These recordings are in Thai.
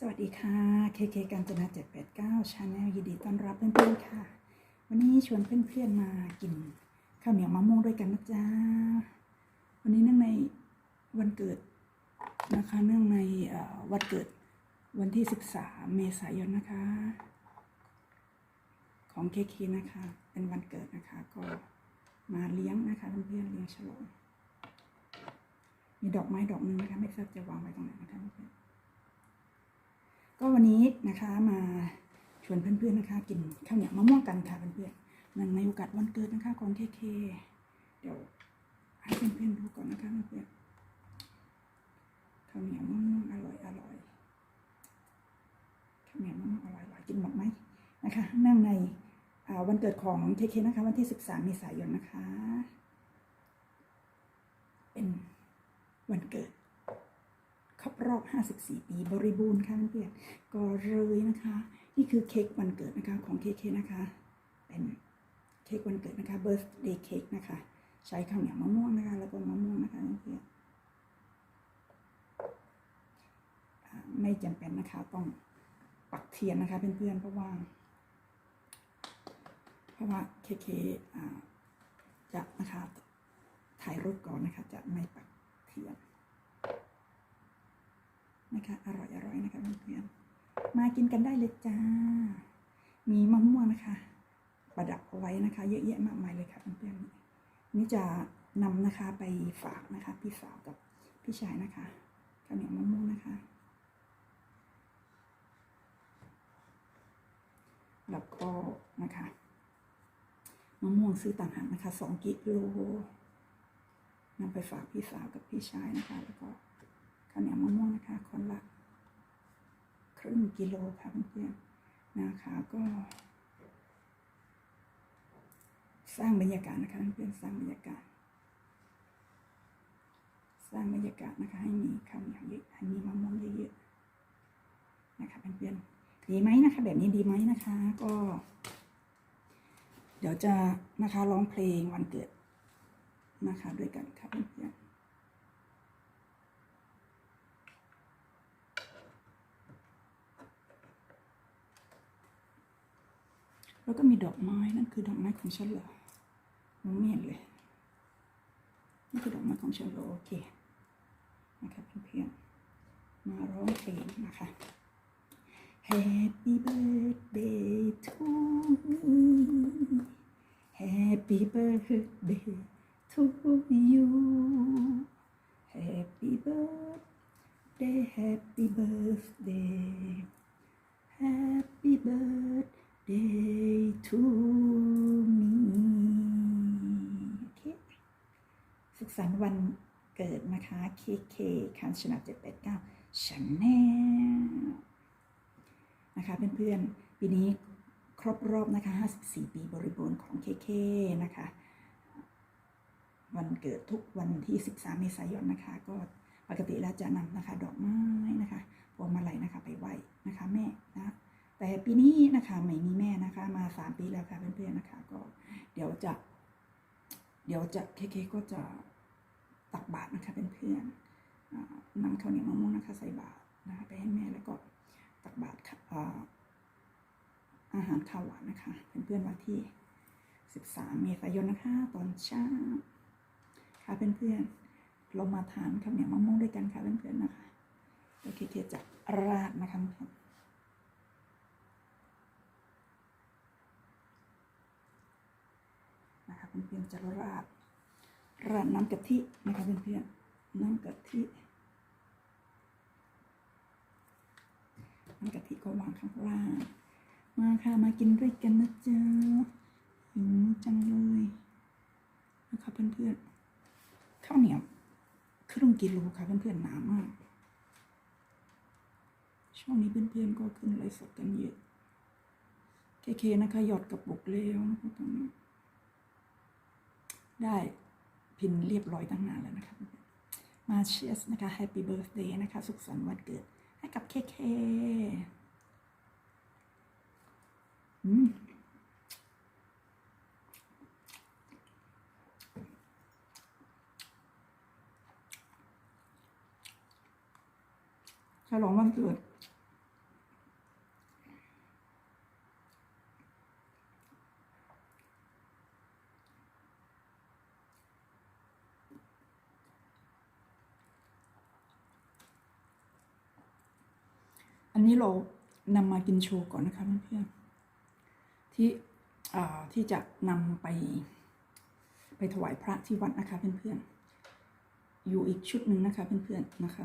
สวัสดีค่ะเคเคกัญจนา789ชาแนลยินดีต้อนรับเพื่อนๆค่ะ วันนี้ชวนเพื่อนๆมากินข้าวเหนียวมะม่วงด้วยกันนะจ๊ะ วันนี้เนื่องในวันเกิดนะคะ เนื่องในวันเกิดวันที่ 13 เมษายนนะคะ ของเคเคนะคะ เป็นวันเกิดนะคะ ก็มาเลี้ยงนะคะเพื่อนๆเลี้ยงฉลอง มีดอกไม้ดอกนึงนะคะ ไม่ทราบจะวางไว้ตรงไหนนะคะเพื่อน ก็วันนี้นะคะมาชวนเพื่อนๆนะคะ กินข้าวเหนียวมะม่วงกันค่ะเพื่อนๆนั่งในโอกาสวันเกิดนะคะของเคเคเดี๋ยวให้เพื่อนๆดูก่อนนะคะเพื่อนๆข้าวเหนียวมะม่วงอร่อยอร่อยข้าวเหนียวมะม่วงอร่อยอร่อยกินหมดไหมนะคะนั่งในวันเกิดของเคเคนะคะ วันที่ 13เมษายนนะคะ เป็นวันเกิด รบรอบ 54 ปีบริบูรณ์ค่ะเพื่อนๆก็เลยนะคะ นี่คือเค้กวันเกิดนะคะของเคเคนะคะ เป็นเค้กวันเกิดนะคะ birthday cake นะคะ ใช้ข้าวเหนียวมะม่วงนะคะ แล้วก็มะม่วงนะคะเพื่อนๆไม่จำเป็นนะคะ ต้องปักเทียนนะคะเพื่อนๆเพราะว่า เพราะว่าเคเคจะนะคะถ่ายรูปก่อนนะคะ จะไม่ปักเทียน นะคะ อร่อยอร่อยนะคะเพื่อนๆมากินกันได้เลยจ้า มีมะม่วงนะคะ ประดับเอาไว้นะคะ เยอะแยะมากมายเลยค่ะเพื่อนๆนี่จะนำนะคะไปฝากนะคะ พี่สาวกับพี่ชายนะคะข้าวเหนียวมะม่วงนะคะ แล้วก็นะคะมะม่วงซื้อต่างหากนะคะสองกิโลนำไปฝากพี่สาวกับพี่ชายนะคะ แล้วก็ข้าวเหนียวมะม่วงนะคะ คนละค รึ่งกิโลค่ะเพื่อนๆนะคะก็ สร้างบรรยากาศนะคะเพื่อนๆสร้างบรรยากาศ สร้างบรรยากาศนะคะ ให้มีข้าวเหนียวเยอะให้มีมะม่วงเยอะๆนะคะเพื่อนๆดีไหมนะคะ แบบนี้ดีไหมนะคะ ก็ เดี๋ยวจะนะคะร้องเพลงวันเกิดนะคะ ด้วยกันค่ะเพื่อนๆ แล้วก็มีดอกไม้นั่นคือดอกไม้ของฉันเหรอมองไม่เห็นเลยนี่คือดอกไม้ของฉันเหรอโอเคนะคะเพื่อนๆมาร้องเพลงนะคะ Happy birthday to me Happy birthday to you Happy birthday Happy birthday Happy birthday Day to me โอเคสุขสันต์วันเกิดนะคะ KK คันชนะ789 Channel นะคะเพื่อนๆ ปีนี้ครบรอบนะคะ 54 ปีบริบูรณ์ของ KK นะคะ วันเกิดทุกวันที่ 13 เมษายนนะคะ ก็ปกติแล้วจะนำนะคะ ดอกไม้นะคะพวงมาลัยนะคะ ไปไหว้นะคะ แม่นะ แต่ปีนี้นะคะไม่มีแม่นะคะ มาสามปีแล้วค่ะเพื่อนๆนะคะ ก็เดี๋ยวจะ เดี๋ยวจะเคเคก็จะตักบาตรนะคะเพื่อนๆอ่านำข้าวเหนียวมะม่วงนะคะ ใส่บาตรนะคะไปให้แม่แล้วก็ตักบาตรค่ะอาหารข้าวหวานนะคะ เพื่อนๆวันที่ 13 เมษายนนะคะ ตอนเช้าค่ะเพื่อนๆเรามาทานข้าวเหนียวมะม่วงด้วยกันค่ะเพื่อนๆนะคะโอเคเคจะราดนะคะ เพื่อนจะราดราดน้ำกะทินะคะเพื่อนๆน้ำกะทิน้ำกะทิก็วางข้างล่างมาค่ะมากินด้วยกันนะจ๊ะหิวจังเลยนะคะเพื่อนๆข้าวเหนียวครึ่งกิโลค่ะเพื่อนๆหนามาก ช่วงนี้เพื่อนๆก็ขึ้นไลฟ์สดกันเยอะเคๆนะคะหยอดกระปุกแล้วตรงนี้ ได้พินเรียบร้อยตั้งนานแล้วนะคะมาเชียสนะคะแฮปปี้เบิร์ a เดย์นะคะ สุขสันต์วันเกิดให้กับเคเคอืมฉลองวันเกิด นี้เรานำมากินโชว์ก่อนนะคะเพื่อนๆที่ที่จะนำไป ไปถวายพระที่วัดนะคะเพื่อนๆอยู่อีกชุดหนึ่งนะคะเพื่อนๆนะคะ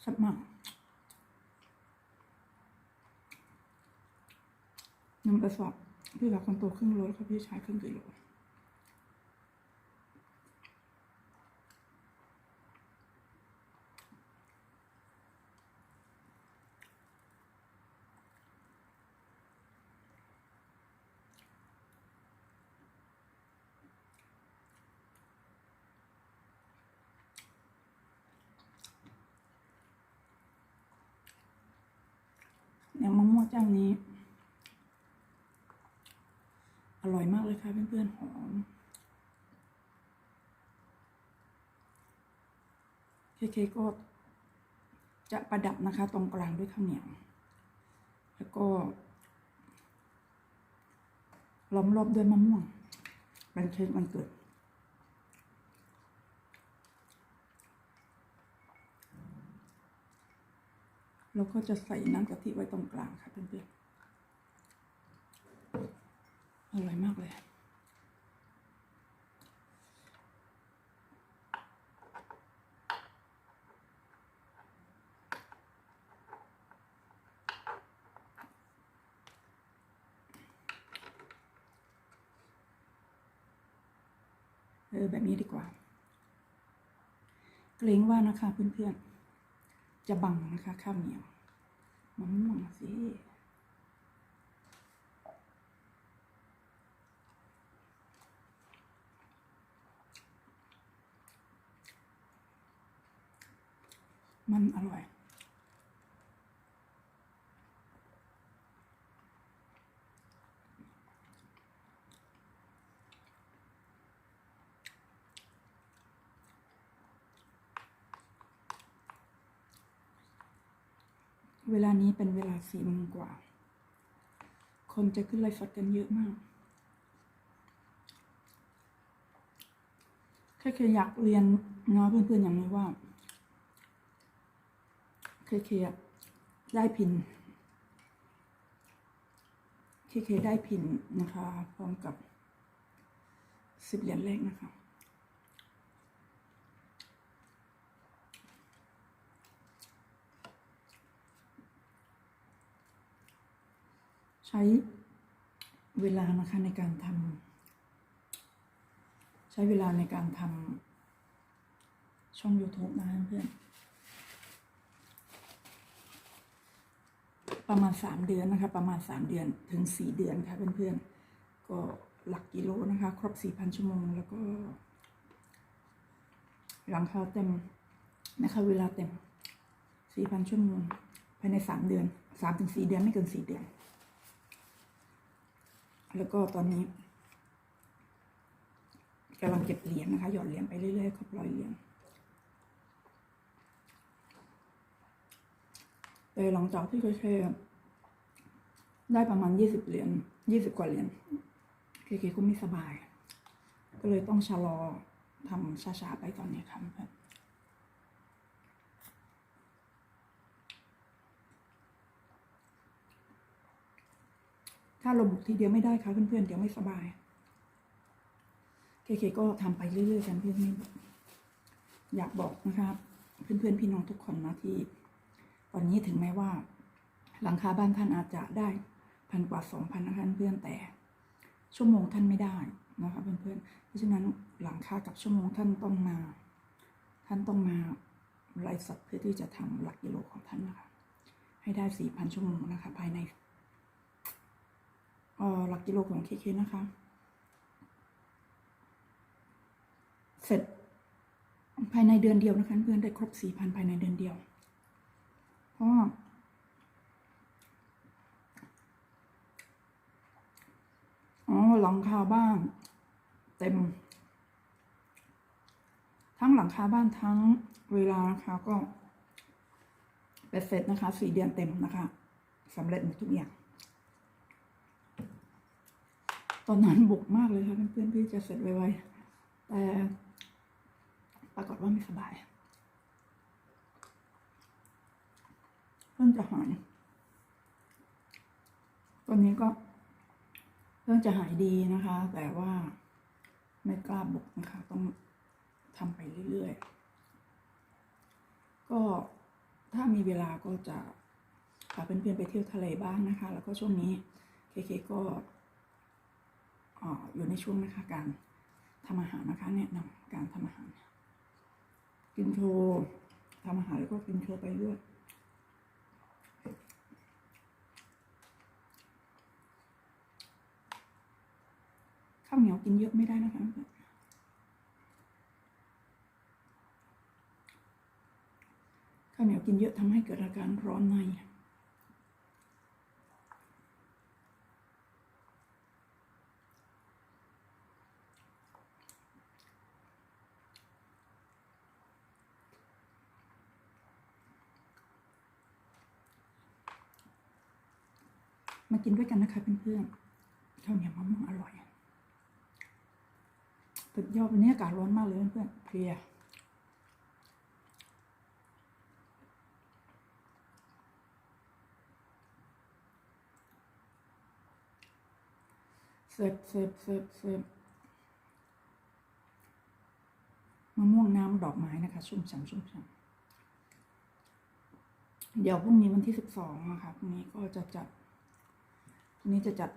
แซ่บมาก น้ำกระสอบพี่รักคนโตครึ่งโลแล้วก็พี่ชายครึ่งกิโลอย่างมะม่วงเจ้านี้ ร่อยมากเลยค่ะเพื่อนๆหอมเคเคก็จะประดับนะคะ ตรงกลางด้วยข้าวเหนียวแล้วก็ล้อมรอบด้วยมะม่วงเป็นเค้กวันเกิดแล้วก็จะใส่น้ำกะทิไว้ตรงกลางค่ะเพื่อนๆ อร่อยมากเลยเออแบบนี้ดีกว่า เกรงว่านะคะเพื่อนๆ จะบังนะคะข้าวเหนียวมะม่วงสิ มันอร่อย เวลานี้เป็นเวลาสี่โมงกว่า คนจะขึ้นไลฟ์สดกันเยอะมากแค่เคยอยากเรียนน้อยเพื่อนๆอย่างนี้ว่า เคเคได้พินเคเคได้พินนะคะ พร้อมกับสิบเหรียญแรกนะคะใช้เวลานะคะในการทำใช้เวลาในการทำช่อง YouTube นะเพื่อน ประมาณสามเดือนนะคะ ประมาณสามเดือนถึงสี่เดือนค่ะเพื่อนๆ ก็หลักกิโลนะคะ ครบสี่พันชั่วโมง แล้วก็ หลังคาเต็มนะคะเวลาเต็มสี่พันชั่วโมงภายในสามเดือนสามถึงสี่เดือนไม่เกินสี่เดือน แล้วก็ตอนนี้กำลังเก็บเหรียญนะคะ หยอดเหรียญไปเรื่อยๆครบร้อยเหรียญแต่หลังจากที่เคยๆ ได้ประมาณยี่สิบเหรียญยี่สิบกว่าเหรียญเคเคก็ไม่สบาย ก็เลยต้องชะลอทำช้าๆไปตอนนี้ค่ะเพื่อนถ้าเราบุกทีเดียวไม่ได้ค่ะเพื่อนๆ เดี๋ยวไม่สบาย เคเคก็ทำไปเรื่อยๆกันเพื่อนไม่อกอยากบอกนะครับ เพื่อนๆ พี่น้องทุกคนนะที่ ตอนนี้ถึงแม้ว่า หลังคาบ้านท่านอาจจะได้ พันกว่าสองพันนะคะเพื่อนแต่ชั่วโมงท่านไม่ได้นะคะเพื่อนๆเพราะฉะนั้นหลังค่ากับชั่วโมงท่านต้องมา ท่านต้องมาไล่สดเพื่อที่จะทำหลักกิโลของท่านนะคะให้ได้สี่พันชั่วโมงนะคะ ภายในออหลักกิโลของเคเคนะคะ เสร็จภายในเดือนเดียวนะคะเพื่อนได้ครบสี่พันภายในเดือนเดียวเพราะว่าอ๋อ หลังคาบ้าน เต็ม ทั้งหลังคาบ้านทั้งเวลานะคะก็เป็นเสร็จนะคะสี่เดือนเต็มนะคะสำเร็จหมดทุกอย่าง ตอนนั้นบุกมากเลยค่ะเพื่อนๆที่จะเสร็จไวๆแต่ปรากฏว่าไม่สบายเพิ่งจะหายตอนนี้ก็ เพิ่องจะหายดีนะคะ แต่ว่าไม่กล้าบุกนะคะ ต้องทำไปเรื่อยๆ ก็ถ้ามีเวลาก็จะพาเพื่อนๆไปเที่ยวทะเลบ้างนะคะ แล้วก็ช่วงนี้เคเคก็ออยู่ในช่วงนะคะการทำอาหารนะคะแนะนำการทำอาหาร กินโชว์ทำอาหารแล้วก็กินโชว์ไปเรื่อยาวเหนียวกินเยอะไม่ได้นะคะข้าวเหนียวกินเยอะทำให้เกิดอาการร้อนในมากินด้วยกันนะคะเพื่อนๆข้าวเหนียวมะม่วงอร่อย สุดยอดวันนี้อากาศร้อนมากเลยเพื่อนเพลียเสิร์ฟเสิร์ฟเสิร์ฟเสิร์ฟมะม่วงน้ำดอกไม้นะคะ ชุ่มฉ่ำชุ่มฉ่ำเดี๋ยวพรุ่งนี้วันที่สิบสองนะคะพรุ่งนี้ก็จะจัดพรุ่งนี้จะจัด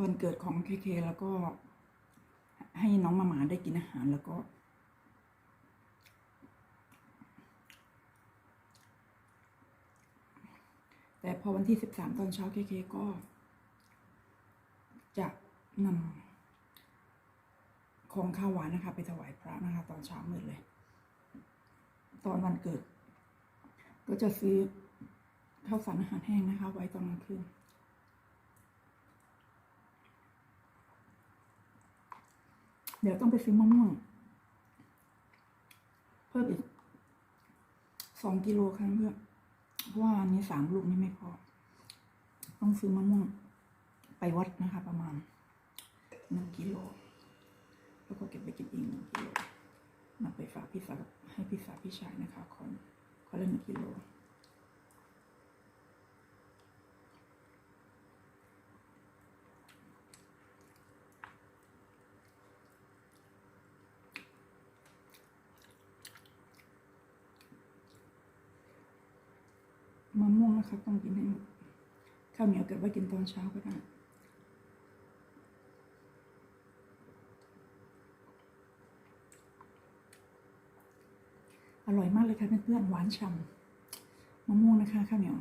วันเกิดของเคเคแล้วก็ ให้น้องมาหมาได้กินอาหารแล้วก็ แต่พอวันที่สิบสามตอนเช้าเคเคก็ จะนำของข้าวหวานนะคะ ไปถวายพระนะคะ ตอนเช้ามืดเลย ตอนวันเกิด ก็จะซื้อข้าวสารอาหารแห้งนะคะ ไว้ตอนกลางคืน เดี๋ยวต้องไปซื้อมะม่วง เพิ่มอีกสองกิโลครั้งเพื่อเพราะว่าอันนี้สามลูกนี่ไม่พอ ต้องซื้อมะม่วง ไปวัดนะคะ ประมาณหนึ่งกิโล แล้วก็เก็บไปกินเอีกหนึ่งกิโลนำไปฝากพี่สาวให้พี่สาวพี่ชายนะคะคนคนละหนึ่งกิโล มะม่ วงนะคะต้องกินให้หมดข้าวเหนียวเก็บไว้กินตอนเช้าก็ได้อร่อยมากเลยค่ะเพื่อนๆหวานฉ่ำมะม่วงนะคะข้าวเหนียว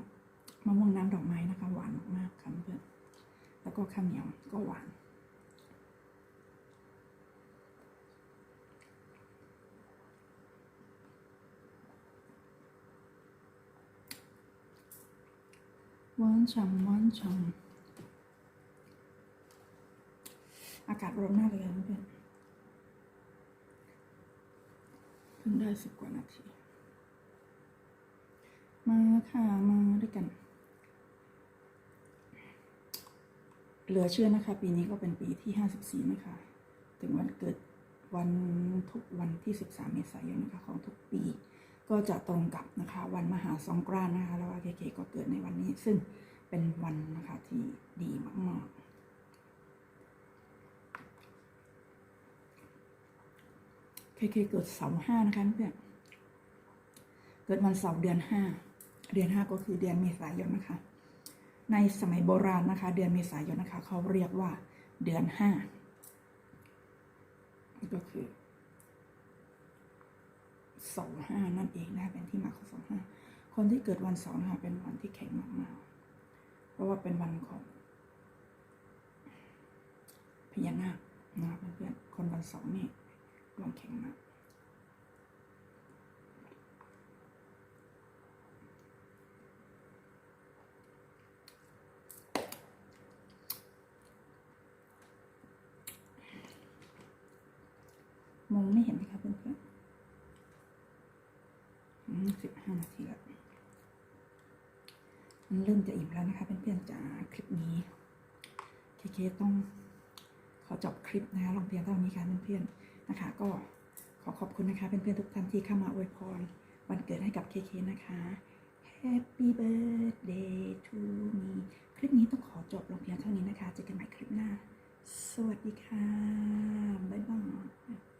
มะม่วงน้ำดอกไม้นะคะ หวานมากๆค่ะเพื่อนแล้วก็ข้าวเหนียวก็หวาน วานฉ่ำหวานฉ่ำอากาศร้อนมากเลยค่ะเพื่อนเพิ่งได้สิบกว่านาที มาค่ะ มาด้วยกัน เหลือเชื่อนะคะ ปีนี้ก็เป็นปีที่ห้าสิบสี่นะคะ ถึงวันเกิดวันทุกวันที่สิบสามเมษายนนะคะของทุกปี ก็จะตรงกับนะคะวันมหาสงกรานต์นะคะแล้วว่าเคเคก็เกิดในวันนี้ซึ่งเป็นวันนะคะที่ดีมากๆเคเคเกิดเสาห้านะคะเพื่อนเกิดวันเสาร์เดือนห้า เดือนห้าก็คือเดือนเมษายนนะคะ ในสมัยโบราณนะคะ เดือนเมษายนนะคะ เขาเรียกว่าเดือนห้าก็คือ สองห้านั่นเองนะคะเป็นที่มาของสองห้าคนที่เกิดวันเสาร์นะคะเป็นวันที่แข็งมากๆ เพราะว่าเป็นวันของพญานาคนะคะเพื่อนๆคนวันเสาร์นี่ดวงแข็งมากมองไม่เห็นไหมคะเพื่อนๆ สิบห้านาทีแล้วมันเริ่มจะอิ่มแล้วนะคะเพื่อนๆจ๋าคลิปนี้เคเคต้องขอจบคลิปนะคะลงเพียงเท่านี้ค่ะเพื่อนๆนะคะ ก็ขอขอบคุณนะคะเพื่อนๆทุกท่านที่เข้ามาอวยพรวันเกิดให้กับเคเคนะคะ Happy birthday to me คลิปนี้ต้องขอจบลงเพียงเท่านี้นะคะเจอกันใหม่คลิปหน้า สวัสดีค่ะ บ๊ายบาย